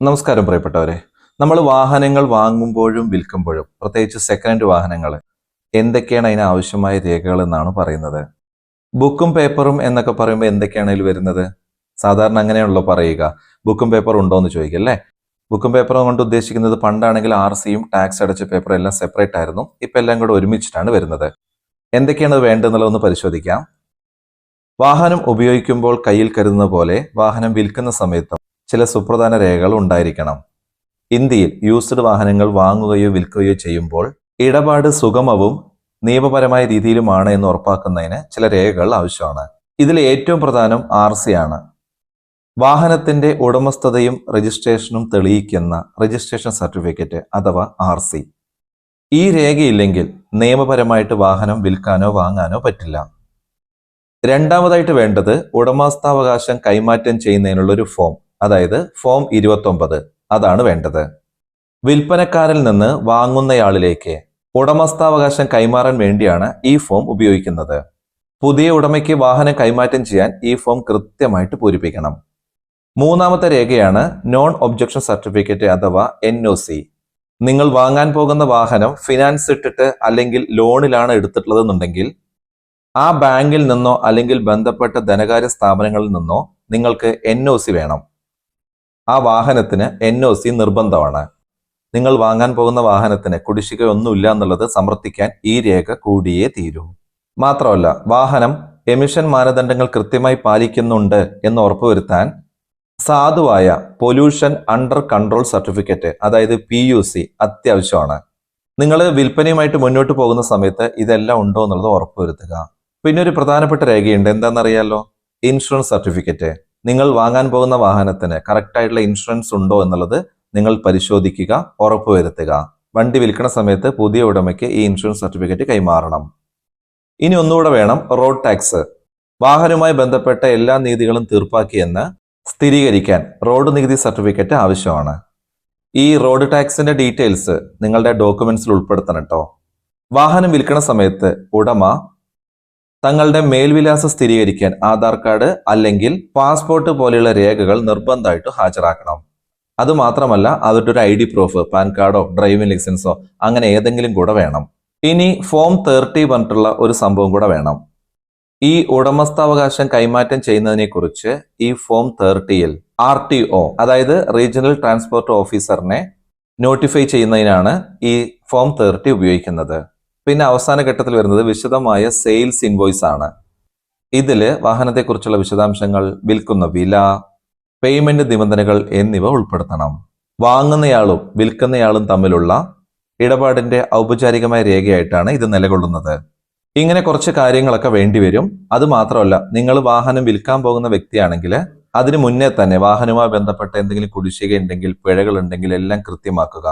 നമസ്കാരം പ്രിയപ്പെട്ടവരെ. നമ്മൾ വാഹനങ്ങൾ വാങ്ങുമ്പോഴും വിൽക്കുമ്പോഴും പ്രത്യേകിച്ച് സെക്കൻഡ് വാഹനങ്ങൾ എന്തൊക്കെയാണ് അതിന് ആവശ്യമായ രേഖകൾ എന്നാണ് പറയുന്നത്. ബുക്കും പേപ്പറും എന്നൊക്കെ പറയുമ്പോൾ എന്തൊക്കെയാണ് വരുന്നത്? സാധാരണ അങ്ങനെയാണല്ലോ പറയുക. ബുക്കും പേപ്പറും ഉണ്ടോ എന്ന് ചോദിക്കുക അല്ലേ? ബുക്കും പേപ്പറും കൊണ്ട് ഉദ്ദേശിക്കുന്നത് പണ്ടാണെങ്കിൽ ആർ സിയും ടാക്സ് അടച്ച പേപ്പറും എല്ലാം സെപ്പറേറ്റ് ആയിരുന്നു. ഇപ്പം എല്ലാം കൂടെ ഒരുമിച്ചിട്ടാണ് വരുന്നത്. എന്തൊക്കെയാണ് വേണ്ടതെന്നുള്ളതൊന്ന് പരിശോധിക്കാം. വാഹനം ഉപയോഗിക്കുമ്പോൾ കയ്യിൽ കരുതുന്ന പോലെ വാഹനം വിൽക്കുന്ന സമയത്തും ചില സുപ്രധാന രേഖകൾ ഉണ്ടായിരിക്കണം. ഇന്ത്യയിൽ യൂസ്ഡ് വാഹനങ്ങൾ വാങ്ങുകയോ വിൽക്കുകയോ ചെയ്യുമ്പോൾ ഇടപാട് സുഗമവും നിയമപരമായ രീതിയിലുമാണ് എന്ന് ഉറപ്പാക്കുന്നതിന് ചില രേഖകൾ ആവശ്യമാണ്. ഇതിൽ ഏറ്റവും പ്രധാനം ആർ സി ആണ്. വാഹനത്തിന്റെ ഉടമസ്ഥതയും രജിസ്ട്രേഷനും തെളിയിക്കുന്ന രജിസ്ട്രേഷൻ സർട്ടിഫിക്കറ്റ് അഥവാ ആർ സി ഈ രേഖയില്ലെങ്കിൽ നിയമപരമായിട്ട് വാഹനം വിൽക്കാനോ വാങ്ങാനോ പറ്റില്ല. രണ്ടാമതായിട്ട് വേണ്ടത് ഉടമസ്ഥാവകാശം കൈമാറ്റം ചെയ്യുന്നതിനുള്ള ഒരു ഫോം അതായത് ഫോം ഇരുപത്തൊമ്പത്. അതാണ് വേണ്ടത്. വിൽപ്പനക്കാരിൽ നിന്ന് വാങ്ങുന്നയാളിലേക്ക് ഉടമസ്ഥാവകാശം കൈമാറാൻ വേണ്ടിയാണ് ഈ ഫോം ഉപയോഗിക്കുന്നത്. പുതിയ ഉടമയ്ക്ക് വാഹനം കൈമാറ്റം ചെയ്യാൻ ഈ ഫോം കൃത്യമായിട്ട് പൂരിപ്പിക്കണം. മൂന്നാമത്തെ രേഖയാണ് നോൺ ഒബ്ജക്ഷൻ സർട്ടിഫിക്കറ്റ് അഥവാ എൻ ഒ സി. നിങ്ങൾ വാങ്ങാൻ പോകുന്ന വാഹനം ഫിനാൻസ് ഇട്ടിട്ട് അല്ലെങ്കിൽ ലോണിലാണ് എടുത്തിട്ടുള്ളതെന്നുണ്ടെങ്കിൽ ആ ബാങ്കിൽ നിന്നോ അല്ലെങ്കിൽ ബന്ധപ്പെട്ട ധനകാര്യ സ്ഥാപനങ്ങളിൽ നിന്നോ നിങ്ങൾക്ക് എൻ ഒ സി വേണം. ആ വാഹനത്തിന് എൻ ഒ സി നിർബന്ധമാണ്. നിങ്ങൾ വാങ്ങാൻ പോകുന്ന വാഹനത്തിന് കുടിശ്ശിക ഒന്നുമില്ല എന്നുള്ളത് സമർത്ഥിക്കാൻ ഈ രേഖ കൂടിയേ തീരൂ. മാത്രമല്ല വാഹനം എമിഷൻ മാനദണ്ഡങ്ങൾ കൃത്യമായി പാലിക്കുന്നുണ്ട് എന്ന് ഉറപ്പുവരുത്താൻ സാധുവായ പൊല്യൂഷൻ അണ്ടർ കൺട്രോൾ സർട്ടിഫിക്കറ്റ് അതായത് പി യു സി അത്യാവശ്യമാണ്. നിങ്ങൾ വിൽപ്പനയുമായിട്ട് മുന്നോട്ട് പോകുന്ന സമയത്ത് ഇതെല്ലാം ഉണ്ടോ എന്നുള്ളത് ഉറപ്പുവരുത്തുക. പിന്നെ ഒരു പ്രധാനപ്പെട്ട രേഖയുണ്ട് എന്താണെന്നറിയാലോ? ഇൻഷുറൻസ് സർട്ടിഫിക്കറ്റ് നിങ്ങൾ വാങ്ങാൻ പോകുന്ന വാഹനത്തിന് കറക്റ്റായിട്ടുള്ള ഇൻഷുറൻസ് ഉണ്ടോ എന്നുള്ളത് നിങ്ങൾ പരിശോധിക്കുക ഉറപ്പുവരുത്തുക വണ്ടി വിൽക്കുന്ന സമയത്ത് പുതിയ ഉടമയ്ക്ക് ഈ ഇൻഷുറൻസ് സർട്ടിഫിക്കറ്റ് കൈമാറണം. ഇനി ഒന്നുകൂടെ വേണം റോഡ് ടാക്സ് വാഹനവുമായി ബന്ധപ്പെട്ട എല്ലാ നീതികളും തീർപ്പാക്കിയെന്ന് സ്ഥിരീകരിക്കാൻ റോഡ് നികുതി സർട്ടിഫിക്കറ്റ് ആവശ്യമാണ്. ഈ റോഡ് ടാക്സിന്റെ ഡീറ്റെയിൽസ് നിങ്ങളുടെ ഡോക്യുമെന്റ്സിൽ ഉൾപ്പെടുത്തണം കേട്ടോ വാഹനം വിൽക്കുന്ന സമയത്ത് ഉടമ തങ്ങളുടെ മേൽവിലാസം സ്ഥിരീകരിക്കാൻ ആധാർ കാർഡ് അല്ലെങ്കിൽ പാസ്പോർട്ട് പോലെയുള്ള രേഖകൾ നിർബന്ധമായിട്ട് ഹാജരാക്കണം. അത് മാത്രമല്ല അവരുടെ ഒരു ഐ ഡി പ്രൂഫ് പാൻ കാർഡോ ഡ്രൈവിംഗ് ലൈസൻസോ അങ്ങനെ ഏതെങ്കിലും കൂടെ വേണം. ഇനി ഫോം തേർട്ടി പറഞ്ഞിട്ടുള്ള ഒരു സംഭവം കൂടെ വേണം. ഈ ഉടമസ്ഥാവകാശം കൈമാറ്റം ചെയ്യുന്നതിനെക്കുറിച്ച് ഈ ഫോം തേർട്ടിയിൽ ആർ ടി ഒ അതായത് റീജിയണൽ ട്രാൻസ്പോർട്ട് ഓഫീസറിനെ നോട്ടിഫൈ ചെയ്യുന്നതിനാണ് ഈ ഫോം തേർട്ടി ഉപയോഗിക്കുന്നത്. പിന്നെ അവസാന ഘട്ടത്തിൽ വരുന്നത് വിശദമായ സെയിൽസ് ഇൻവോയ്സ് ആണ്. ഇതിൽ വാഹനത്തെക്കുറിച്ചുള്ള വിശദാംശങ്ങൾ വിൽക്കുന്ന വില പേയ്മെന്റ് നിബന്ധനകൾ എന്നിവ ഉൾപ്പെടുത്തണം. വാങ്ങുന്നയാളും വിൽക്കുന്നയാളും തമ്മിലുള്ള ഇടപാടിന്റെ ഔപചാരികമായ രേഖയായിട്ടാണ് ഇത് നിലകൊള്ളുന്നത്. ഇങ്ങനെ കുറച്ച് കാര്യങ്ങളൊക്കെ വേണ്ടിവരും അത് മാത്രമല്ല നിങ്ങൾ വാഹനം വിൽക്കാൻ പോകുന്ന വ്യക്തിയാണെങ്കിൽ അതിനു മുന്നേ തന്നെ വാഹനവുമായി ബന്ധപ്പെട്ട എന്തെങ്കിലും കുടിശ്ശിക ഉണ്ടെങ്കിൽ പിഴകൾ ഉണ്ടെങ്കിൽ എല്ലാം കൃത്യമാക്കുക.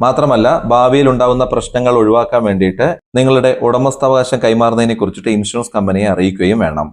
മാത്രമല്ല ഭാവിയിൽ ഉണ്ടാകുന്ന പ്രശ്നങ്ങൾ ഒഴിവാക്കാൻ വേണ്ടിയിട്ട് നിങ്ങളുടെ ഉടമസ്ഥാവകാശം കൈമാറുന്നതിനെ കുറിച്ചിട്ട് ഇൻഷുറൻസ് കമ്പനിയെ അറിയിക്കുകയും വേണം.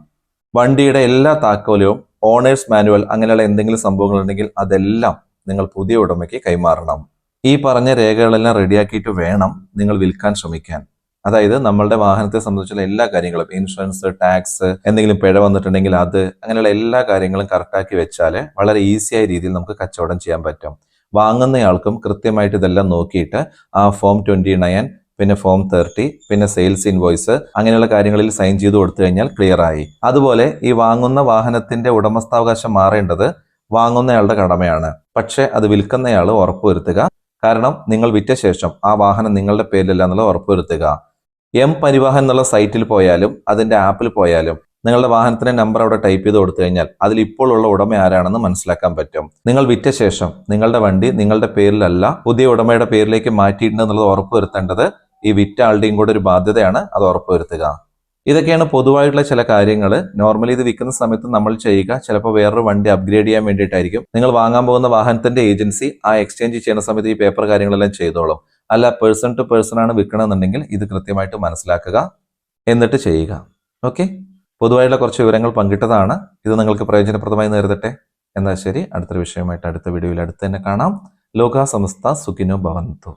വണ്ടിയുടെ എല്ലാ താക്കോലും ഓണേഴ്സ് മാനുവൽ അങ്ങനെയുള്ള എന്തെങ്കിലും സംഭവങ്ങൾ ഉണ്ടെങ്കിൽ അതെല്ലാം നിങ്ങൾ പുതിയ ഉടമയ്ക്ക് കൈമാറണം. ഈ പറഞ്ഞ രേഖകളെല്ലാം റെഡിയാക്കിയിട്ട് വേണം നിങ്ങൾ വിൽക്കാൻ ശ്രമിക്കാൻ. അതായത് നമ്മളുടെ വാഹനത്തെ സംബന്ധിച്ചുള്ള എല്ലാ കാര്യങ്ങളും ഇൻഷുറൻസ് ടാക്സ് എന്തെങ്കിലും പിഴ വന്നിട്ടുണ്ടെങ്കിൽ അത് അങ്ങനെയുള്ള എല്ലാ കാര്യങ്ങളും കറക്റ്റാക്കി വെച്ചാൽ വളരെ ഈസിയായ രീതിയിൽ നമുക്ക് കച്ചവടം ചെയ്യാൻ പറ്റും. വാങ്ങുന്നയാൾക്കും കൃത്യമായിട്ട് ഇതെല്ലാം നോക്കിയിട്ട് ആ ഫോം ട്വന്റി നയൻ പിന്നെ ഫോം തേർട്ടി പിന്നെ സെയിൽസ് ഇൻവോയ്സ് അങ്ങനെയുള്ള കാര്യങ്ങളിൽ സൈൻ ചെയ്ത് കൊടുത്തു കഴിഞ്ഞാൽ ക്ലിയർ ആയി. അതുപോലെ ഈ വാങ്ങുന്ന വാഹനത്തിന്റെ ഉടമസ്ഥാവകാശം മാറേണ്ടത് വാങ്ങുന്നയാളുടെ കടമയാണ്. പക്ഷേ അത് വിൽക്കുന്നയാൾ ഉറപ്പുവരുത്തുക. കാരണം നിങ്ങൾ വിറ്റ ശേഷം ആ വാഹനം നിങ്ങളുടെ പേരിലല്ല എന്നുള്ളത് ഉറപ്പുവരുത്തുക. എം പരിവാഹൻ എന്നുള്ള സൈറ്റിൽ പോയാലും അതിന്റെ ആപ്പിൽ പോയാലും നിങ്ങളുടെ വാഹനത്തിന്റെ നമ്പർ അവിടെ ടൈപ്പ് ചെയ്ത് കൊടുത്തു കഴിഞ്ഞാൽ അതിൽ ഇപ്പോൾ ഉള്ള ഉടമ ആരാണെന്ന് മനസ്സിലാക്കാൻ പറ്റും. നിങ്ങൾ വിറ്റ ശേഷം നിങ്ങളുടെ വണ്ടി നിങ്ങളുടെ പേരിലല്ല പുതിയ ഉടമയുടെ പേരിലേക്ക് മാറ്റിയിട്ടുണ്ടെന്നുള്ളത് ഉറപ്പുവരുത്തേണ്ടത് ഈ വിറ്റ ആളുടെയും കൂടെ ഒരു ബാധ്യതയാണ് അത് ഉറപ്പുവരുത്തുക ഇതൊക്കെയാണ് പൊതുവായിട്ടുള്ള ചില കാര്യങ്ങൾ നോർമലി ഇത് വിൽക്കുന്ന സമയത്ത് നമ്മൾ ചെയ്യുക. ചിലപ്പോൾ വേറൊരു വണ്ടി അപ്ഗ്രേഡ് ചെയ്യാൻ വേണ്ടിയിട്ടായിരിക്കും. നിങ്ങൾ വാങ്ങാൻ പോകുന്ന വാഹനത്തിന്റെ ഏജൻസി ആ എക്സ്ചേഞ്ച് ചെയ്യുന്ന സമയത്ത് ഈ പേപ്പർ കാര്യങ്ങളെല്ലാം ചെയ്തോളും. അല്ല പേഴ്സൺ ടു പേഴ്സൺ ആണ് വിൽക്കണമെന്നുണ്ടെങ്കിൽ ഇത് കൃത്യമായിട്ട് മനസ്സിലാക്കുക. എന്നിട്ട് ചെയ്യുക. ഓക്കെ പൊതുവായുള്ള കുറച്ച് വിവരങ്ങൾ പങ്കിട്ടതാണ്. ഇത് നിങ്ങൾക്ക് പ്രയോജനപ്രദമായി നേരിടട്ടെ. എന്നാൽ ശരി അടുത്തൊരു വിഷയമായിട്ട് അടുത്ത വീഡിയോയിൽ അടുത്ത് തന്നെ കാണാം. ലോകാ സമസ്ത സുഖിനോ ഭവന്തു.